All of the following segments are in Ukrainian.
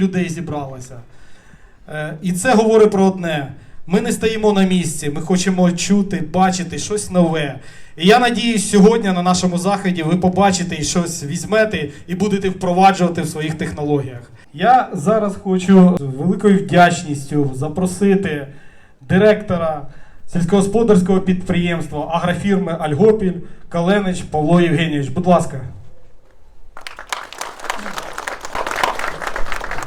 людей зібралося. Е, І це говорить про одне: ми не стоїмо на місці, ми хочемо чути, бачити щось нове. І я надіюсь, сьогодні на нашому заході ви побачите і щось візьмете і будете впроваджувати в своїх технологіях. Я зараз хочу з великою вдячністю запросити директора сільськогосподарського підприємства агрофірми Альгопіль Каленич Павло Євгенійович. Будь ласка.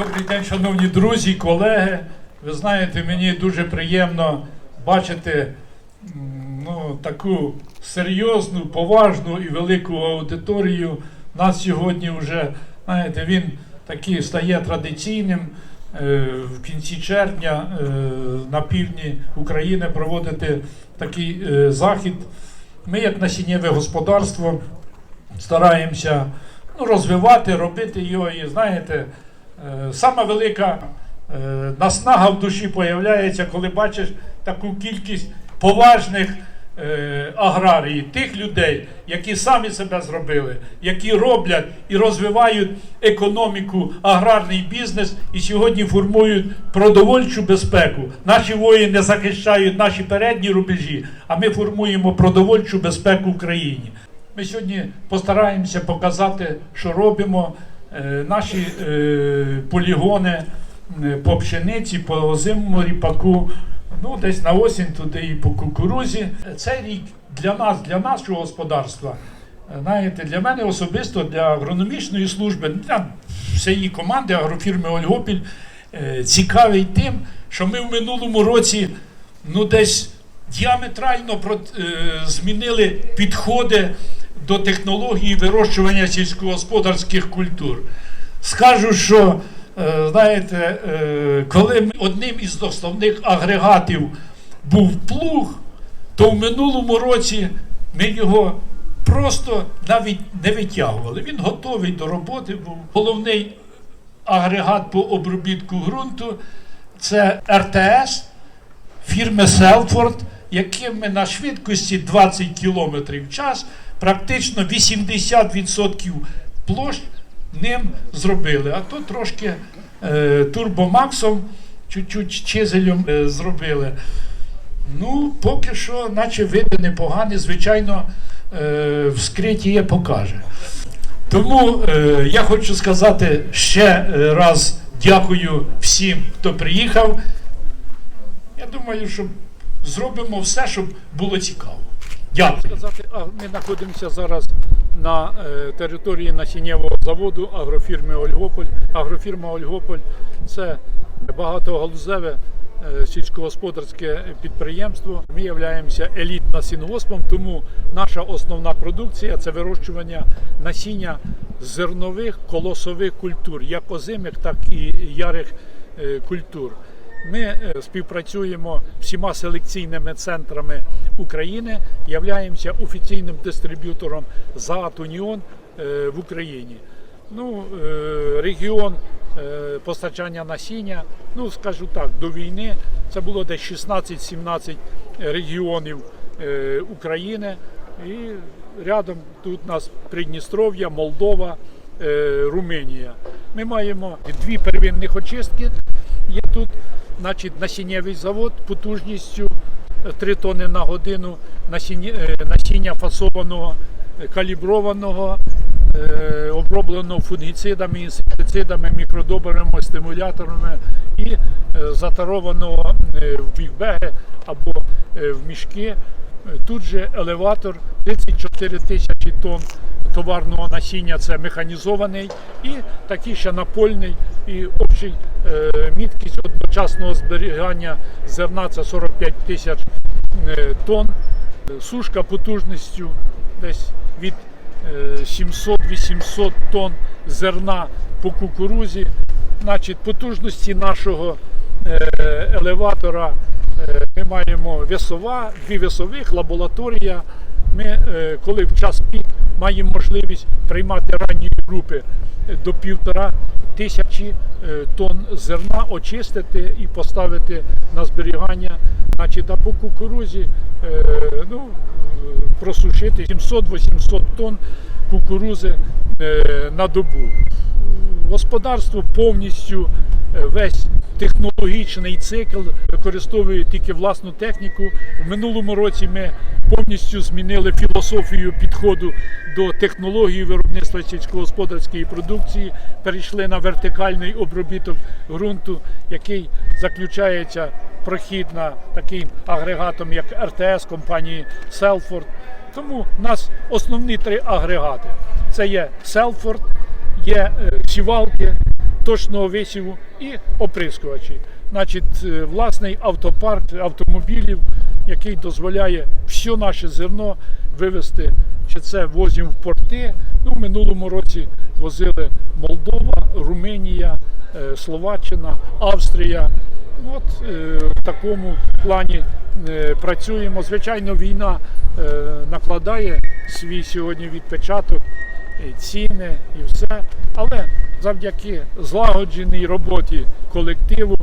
Добрий день, шановні друзі, колеги. Ви знаєте, мені дуже приємно бачити ну, таку серйозну, поважну і велику аудиторію. Нас сьогодні вже, знаєте, він такий стає традиційним. е, В кінці червня е, на півдні України проводити такий е, захід. Ми, як насіннєве господарство, стараємося ну, розвивати, робити його. І знаєте, сама велика е, наснага в душі появляється, коли бачиш таку кількість поважних е, аграрій, тих людей, які самі себе зробили, які роблять і розвивають економіку, аграрний бізнес і сьогодні формують продовольчу безпеку. Наші воїни захищають наші передні рубежі, а ми формуємо продовольчу безпеку в країні. Ми сьогодні постараємося показати, що робимо. Е, Наші е, полігони е, по пшениці, по озимому ріпаку, ну десь на осінь туди і по кукурузі. Цей рік для нас, для нашого господарства, знаєте, для мене особисто, для агрономічної служби, для всієї команди агрофірми Ольгопіль цікавий тим, що ми в минулому році ну десь діаметрально про- змінили підходи до технології вирощування сільськогосподарських культур. Скажу, що е, знаєте, е, коли одним із основних агрегатів був плуг, то в минулому році ми його просто навіть не витягували. Він готовий до роботи був. Головний агрегат по обробітку ґрунту це РТС фірми Селфорд, яким ми на швидкості 20 км в час практично 80% площ ним зробили. А то трошки е, турбомаксом, чуть-чуть чизелем е, зробили. Ну, поки що, наче види непогані, звичайно, е, вскриття покаже. Тому е, я хочу сказати ще е, раз дякую всім, хто приїхав. Я думаю, що зробимо все, щоб було цікаво. Дякую. Сказати, ми знаходимося зараз на е, території насіннєвого заводу агрофірми Ольгополь. Агрофірма Ольгополь це багатогалузеве е, сільськогосподарське підприємство. Ми являємося елітна сінгоспом, тому наша основна продукція це вирощування насіння зернових колосових культур, як озимих, так і ярих е, культур. Ми е, співпрацюємо всіма селекційними центрами України, являємося офіційним дистриб'ютором ЗААТ Уніон е, в Україні. Ну, е, регіон постачання насіння, ну скажу так, до війни це було десь 16-17 регіонів України. І рядом тут у нас Придністров'я, Молдова, Румунія. Ми маємо дві первинних очистки. Є тут значить, насіннєвий завод потужністю 3 тонни на годину, насіння, е, насіння фасованого, е, каліброваного, е, обробленого фунгіцидами, інсектицидами, мікродобрами, стимуляторами і е, затарованого е, в бігбеги або е, в мішки. Е, Тут же елеватор 34 тисячі тонн товарного насіння це механізований і такий ще напольний і общий е, міткість одночасного зберігання зерна це 45 тисяч е, тонн. Е, Сушка потужністю десь від е, 700-800 тонн зерна по кукурузі. Значить, потужності нашого е, елеватора е, ми маємо весова, дві весових, лабораторія. Ми, е, коли в час пік маємо можливість приймати ранні групи до півтора тисячі е, тонн зерна, очистити і поставити на зберігання. Значить, а по кукурузі е, ну, просушити 700-800 тонн кукурузи е, на добу. Господарство повністю весь технологічний цикл використовує тільки власну техніку. В минулому році ми повністю змінили філософію підходу до технології виробництва сільськогосподарської продукції, перейшли на вертикальний обробіток ґрунту, який заключається прохід на таким агрегатом, як РТС компанії Селфорд. Тому в нас основні три агрегати: це є Селфорд, є е, сівалки точного висіву і оприскувачі. Значить, е, власний автопарк автомобілів, який дозволяє все наше зерно вивезти, чи це возимо в порти. Ну, в минулому році возили Молдова, Румунія, е, Словаччина, Австрія. От е, в такому плані працюємо. Звичайно, війна накладає свій сьогодні відпечаток, ціни і все. Але завдяки злагодженій роботі колективу,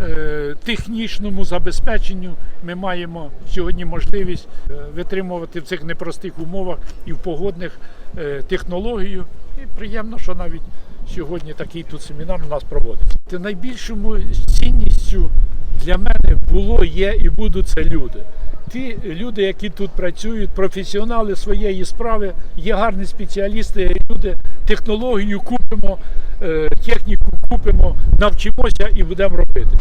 е, технічному забезпеченню ми маємо сьогодні можливість е, витримувати в цих непростих умовах і в погодних е, технологію. І приємно, що навіть сьогодні такий тут семінар у нас проводиться. Найбільшою цінністю для мене було, є і будуть це люди. Ті люди, які тут працюють, професіонали своєї справи, є гарні спеціалісти, люди, технологію купимо, е, техніку купимо, навчимося і будемо робити.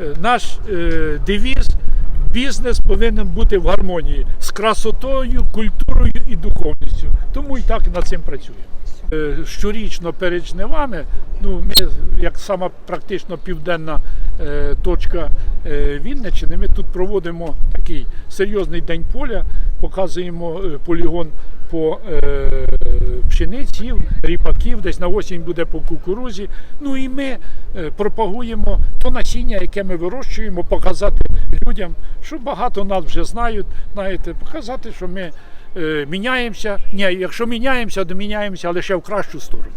Е, Наш е, девіз бізнес повинен бути в гармонії з красотою, культурою і духовністю. Тому і так над цим працюємо. Е, Щорічно перед жнивами, ну ми як сама практично південна е, точка е, Вінниччини, ми тут проводимо такий серйозний день поля, показуємо полігон по пшениці, ріпаків, десь на осінь буде по кукурузі. Ну і ми пропагуємо то насіння, яке ми вирощуємо, показати людям, що багато нас вже знають, знаєте, показати, що ми міняємося. Ні, якщо міняємося, то міняємося лише в кращу сторону.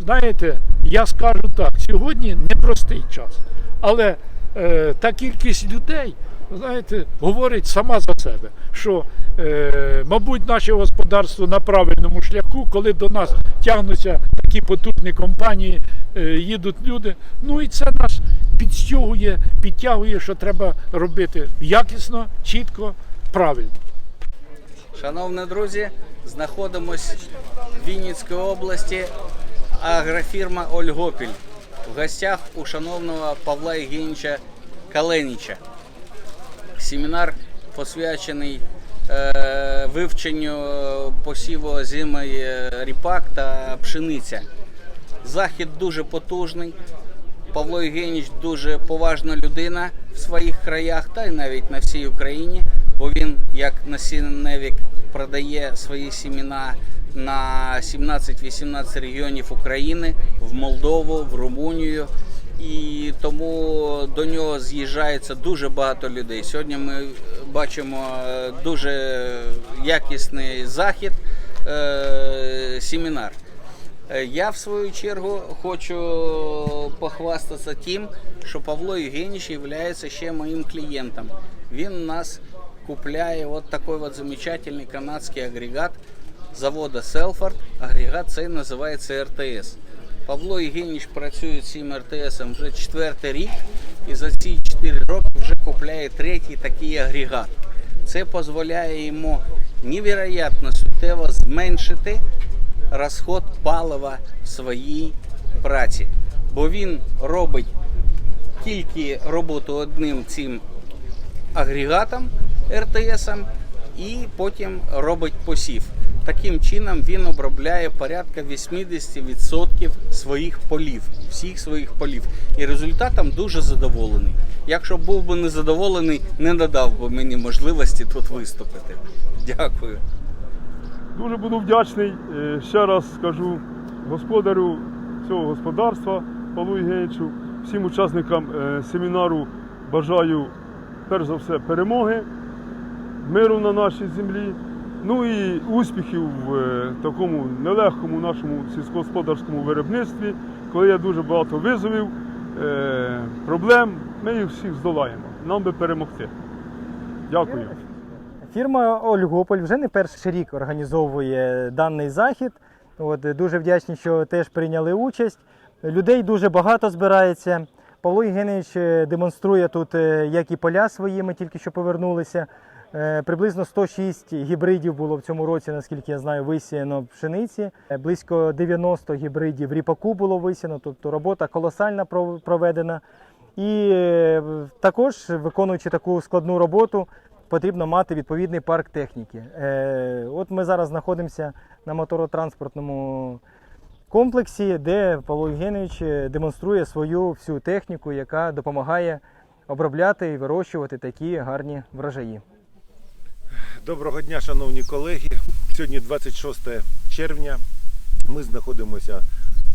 Знаєте, я скажу так, сьогодні непростий час, але е, та кількість людей, знаєте, говорить сама за себе, що, е, мабуть, наше господарство на правильному шляху, коли до нас тягнуться такі потужні компанії, е, їдуть люди. Ну і це нас підстягує, підтягує, що треба робити якісно, чітко, правильно. Шановні друзі, знаходимось в Вінницькій області, агрофірма Ольгопіль. В гостях у шановного Павла Євгеньовича Каленіча. Семінар посвячений е, вивченню посіву озимої е, ріпак та пшениця. Захід дуже потужний. Павло Євгенійович дуже поважна людина в своїх краях та й навіть на всій Україні, бо він як насінневік продає свої сімена на 17-18 регіонів України, в Молдову, в Румунію. І тому до нього з'їжджається дуже багато людей. Сьогодні ми бачимо е, дуже якісний захід, е, семінар. Е, Я в свою чергу хочу похвастатися тим, що Павло Євгенійович є ще моїм клієнтом. Він у нас купляє от такий от замечательний канадський агрегат завода Селфорд. Агрегат цей називається РТС. Павло Євгенійович працює цим РТС вже четвертий рік і за ці 4 роки вже купляє третій такий агрегат. Це дозволяє йому невероятно суттєво зменшити розход палива в своїй праці. Бо він робить тільки роботу одним цим агрегатом РТСом і потім робить посів. Таким чином він обробляє порядка 80% своїх полів, всіх своїх полів. І результатом дуже задоволений. Якщо був би незадоволений, не надав би мені можливості тут виступити. Дякую. Дуже буду вдячний. е, Ще раз скажу господарю цього господарства Павлу Євгенійовичу, всім учасникам е, семінару бажаю перш за все перемоги, миру на нашій землі, ну і успіхів в е, такому нелегкому нашому сільськогосподарському виробництві, коли є дуже багато визовів, е, проблем. Ми їх всіх здолаємо. Нам би перемогти. Дякую. Фірма Ольгополь вже не перший рік організовує даний захід. От, дуже вдячні, що теж прийняли участь. Людей дуже багато збирається. Павло Євгенович е, демонструє тут як і поля свої, ми тільки що повернулися. Е, Приблизно 106 гібридів було в цьому році, наскільки я знаю, висіяно пшениці. Е, Близько 90 гібридів ріпаку було висіяно, тобто робота колосальна проведена. І е, також, виконуючи таку складну роботу, потрібно мати відповідний парк техніки. От ми зараз знаходимося на моторотранспортному комплексі, де Павло Євгенович демонструє свою всю техніку, яка допомагає обробляти і вирощувати такі гарні врожаї. Доброго дня, шановні колеги. Сьогодні 26 червня. Ми знаходимося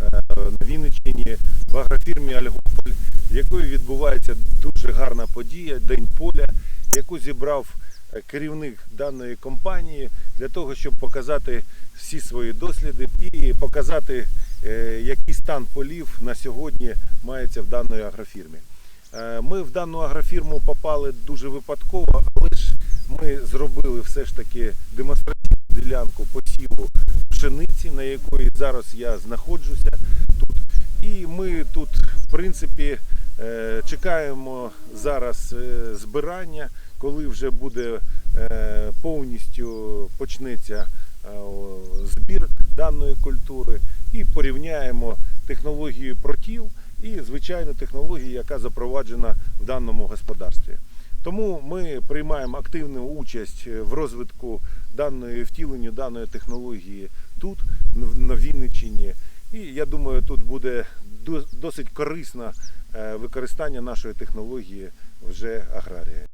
е, на Вінниччині в агрофірмі Альгополь, в якої відбувається дуже гарна подія День поля, яку зібрав е, керівник даної компанії для того, щоб показати всі свої досліди і показати, е, який стан полів на сьогодні мається в даної агрофірмі. Е, Ми в дану агрофірму попали дуже випадково, але ж ми зробили все ж таки демонстраційну ділянку посіву пшениці, на якої зараз я знаходжуся тут. І ми тут, в принципі, е, чекаємо зараз е, збирання, коли вже буде повністю почнеться збір даної культури, і порівняємо технологію протів і звичайно, технології, яка запроваджена в даному господарстві. Тому ми приймаємо активну участь в розвитку даної втіленню даної технології тут, на Вінниччині. І я думаю, тут буде досить корисне е, використання нашої технології вже аграрія.